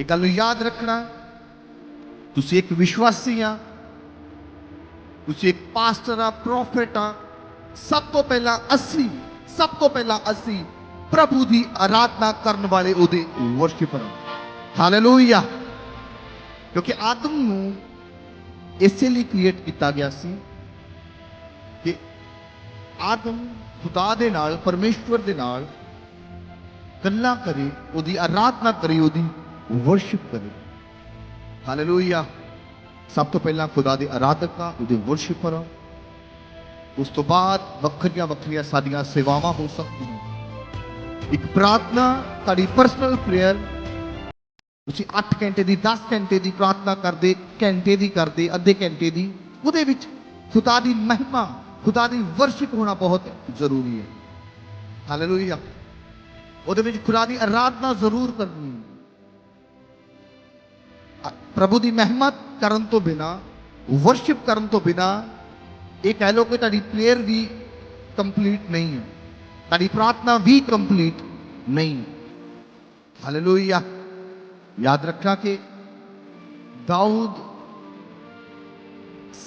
ਇਹ ਗੱਲ ਨੂੰ ਯਾਦ ਰੱਖਣਾ। ਤੁਸੀਂ ਇੱਕ ਵਿਸ਼ਵਾਸੀ ਆ। ਤੁਸੀਂ ਇੱਕ ਪਾਸਟਰ ਆ, ਪ੍ਰੋਫਿਟ ਆ। ਸਭ ਤੋਂ ਪਹਿਲਾਂ ਅਸੀਂ, ਸਭ ਤੋਂ ਪਹਿਲਾਂ ਅਸੀਂ ਪ੍ਰਭੂ ਦੀ ਆਰਾਧਨਾ ਕਰਨ ਵਾਲੇ ਉਹਦੇ ਵਰਸ਼ਿਪਰ ਹਾਲੇਲੂਇਆ ਕਿਉਂਕਿ ਆਦਮ ਨੂੰ ਇਸੇ ਲਈ ਕ੍ਰੀਏਟ ਕੀਤਾ ਗਿਆ ਸੀ ਕਿ ਆਦਮ ਖੁਦਾ ਦੇ ਨਾਲ, ਪਰਮੇਸ਼ਵਰ ਦੇ ਨਾਲ ਗੱਲਾਂ ਕਰੇ, ਉਹਦੀ ਆਰਾਧਨਾ ਕਰੇ, ਉਹਦੀ ਵਰਸ਼ਿਪ ਕਰੇ। ਹਾਲੇਲੂਇਆ ਸਭ ਤੋਂ ਪਹਿਲਾਂ ਖੁਦਾ ਦੇ ਆਰਾਧਕ ਆ ਉਹਦੇ ਵਰਸ਼ਿਪਰ ਆ ਉਸ ਤੋਂ ਬਾਅਦ ਵੱਖਰੀਆਂ ਵੱਖਰੀਆਂ ਸਾਡੀਆਂ ਸੇਵਾਵਾਂ ਹੋ ਸਕਦੀਆਂ ਇੱਕ ਪ੍ਰਾਰਥਨਾ, ਤੁਹਾਡੀ ਪਰਸਨਲ ਪ੍ਰੇਅਰ ਤੁਸੀਂ 8 ਘੰਟੇ ਦੀ 10 ਘੰਟੇ ਦੀ ਪ੍ਰਾਰਥਨਾ ਕਰਦੇ ਘੰਟੇ ਦੀ ਕਰਦੇ, ਅੱਧੇ ਘੰਟੇ ਦੀ, ਉਹਦੇ ਵਿੱਚ ਖੁਦਾ ਦੀ ਮਹਿਮਾ, ਖੁਦਾ ਦੀ ਵਰਸ਼ਿਪ ਹੋਣਾ ਬਹੁਤ ਜ਼ਰੂਰੀ ਹੈ। ਹਾਲੇਲੂਇਆ ਉਹਦੇ ਵਿੱਚ ਖੁਦਾ ਦੀ ਆਰਾਧਨਾ ਜ਼ਰੂਰ ਕਰਨੀ ਪ੍ਰਭੂ ਦੀ ਮਹਿਮਤ ਕਰਨ ਤੋਂ ਬਿਨਾ ਵਰਸ਼ਿਪ ਕਰਨ ਤੋਂ ਬਿਨਾ, ਇਹ ਕਹਿ ਲਓ ਕਿ ਤੁਹਾਡੀ ਪ੍ਰੇਅਰ ਵੀ ਕੰਪਲੀਟ ਨਹੀਂ ਹੈ। ਤੁਹਾਡੀ ਪ੍ਰਾਰਥਨਾ ਵੀ ਕੰਪਲੀਟ ਨਹੀਂ ਹੈ। ਹਾਲੇਲੂਇਆ ਯਾਦ ਰੱਖਣਾ ਕਿ ਦਾਊਦ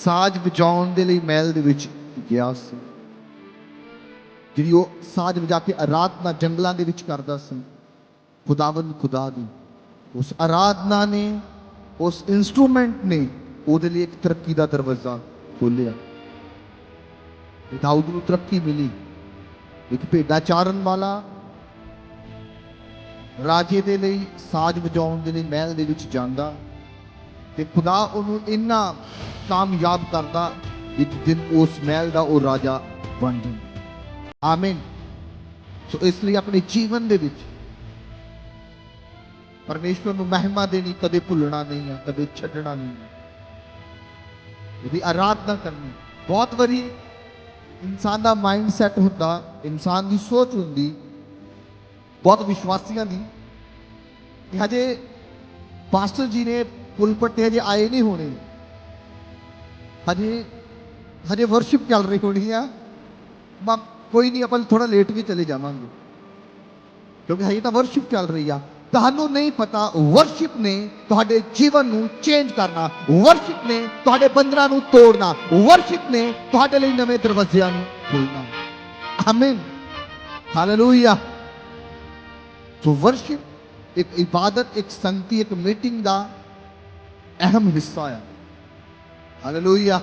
ਸਾਜ ਵਜਾਉਣ ਦੇ ਲਈ ਮਹਿਲ ਦੇ ਵਿੱਚ ਗਿਆ ਸੀ। ਜਿਹੜੀ ਉਹ ਸਾਜ ਵਜਾ ਕੇ ਆਰਾਧਨਾ ਜੰਗਲਾਂ ਦੇ ਵਿੱਚ ਕਰਦਾ ਸੀ। ਖੁਦਾਵੰਦ ਖੁਦਾ ਦੀ। ਉਸ ਆਰਾਧਨਾ ਨੇ ਉਸ ਇਨਸਟਰੂਮੈਂਟ ਨੇ ਉਹਦੇ ਲਈ ਇੱਕ ਤਰੱਕੀ ਦਾ ਦਰਵਾਜ਼ਾ ਖੋਲ੍ਹਿਆ। ਦਾਊਦ ਨੂੰ ਤਰੱਕੀ ਮਿਲੀ। ਇੱਕ ਭੇਡਾਂ ਚਾਰਨ ਵਾਲਾ ਰਾਜੇ ਦੇ ਲਈ ਸਾਜ ਵਜਾਉਣ ਦੇ ਲਈ ਮਹਿਲ ਦੇ ਵਿੱਚ ਜਾਂਦਾ ਤੇ ਖੁਦਾ ਉਹਨੂੰ ਇੰਨਾ ਕਾਮਯਾਬ ਕਰਦਾ ਇੱਕ ਦਿਨ ਉਸ ਮਹਿਲ ਦਾ ਉਹ ਰਾਜਾ ਬਣ ਜਾਂਦਾ। ਆਮੀਨ। ਸੋ ਇਸ ਲਈ ਆਪਣੇ ਜੀਵਨ ਦੇ ਵਿੱਚ ਪਰਮੇਸ਼ਵਰ ਨੂੰ ਮਹਿਮਾ ਦੇਣੀ ਕਦੇ ਭੁੱਲਣਾ ਨਹੀਂ ਹੈ, ਕਦੇ ਛੱਡਣਾ ਨਹੀਂ ਹੈ। ਉਹਦੀ ਆਰਾਧਨਾ ਕਰਨੀ। ਬਹੁਤ ਵਾਰੀ ਇਨਸਾਨ ਦਾ ਮਾਈਂਡ ਸੈਟ ਹੁੰਦਾ, ਇਨਸਾਨ ਦੀ ਸੋਚ ਹੁੰਦੀ, ਬਹੁਤ ਵਿਸ਼ਵਾਸੀਆਂ ਦੀ, ਕਿ ਹਜੇ ਪਾਸਟਰ ਜੀ ਨੇ ਪੁਲਪਟ ਤੇ ਹਜੇ ਆਏ ਨਹੀਂ ਹੋਣੇ। ਹਜੇ ਹਜੇ ਵਰਸ਼ਿਪ ਚੱਲ ਰਹੀ ਹੋਣੀ ਆ। ਮੈਂ ਕੋਈ ਨਹੀਂ, ਆਪਾਂ ਥੋੜਾ ਲੇਟ ਵੀ ਚਲੇ ਜਾਵਾਂਗੇ। ਕਿਉਂਕਿ ਹਜੇ ਤਾਂ ਵਰਸ਼ਿਪ ਚੱਲ ਰਹੀ ਆ। ਤੁਹਾਨੂੰ ਨਹੀਂ ਪਤਾ ਵਰਸ਼ਿਪ ਨੇ ਤੁਹਾਡੇ ਜੀਵਨ ਨੂੰ ਚੇਂਜ ਕਰਨਾ ਵਰਸ਼ਿਪ ਨੇ ਤੁਹਾਡੇ ਬੰਧਨਾਂ ਨੂੰ ਤੋੜਨਾ ਵਰਸ਼ਿਪ ਨੇ ਤੁਹਾਡੇ ਲਈ ਨਵੇਂ ਦਰਵਾਜ਼ਿਆਂ ਨੂੰ ਖੋਲਣਾ ਆਮੀਨ ਹਾਲੇਲੂਇਆ ਸੋ ਵਰਸ਼ਿਪ ਇੱਕ ਇਬਾਦਤ, ਇੱਕ ਸੰਗਤੀ, ਇੱਕ ਮੀਟਿੰਗ ਦਾ ਅਹਿਮ ਹਿੱਸਾ ਹੈ ਹਾਲੇਲੂਇਆ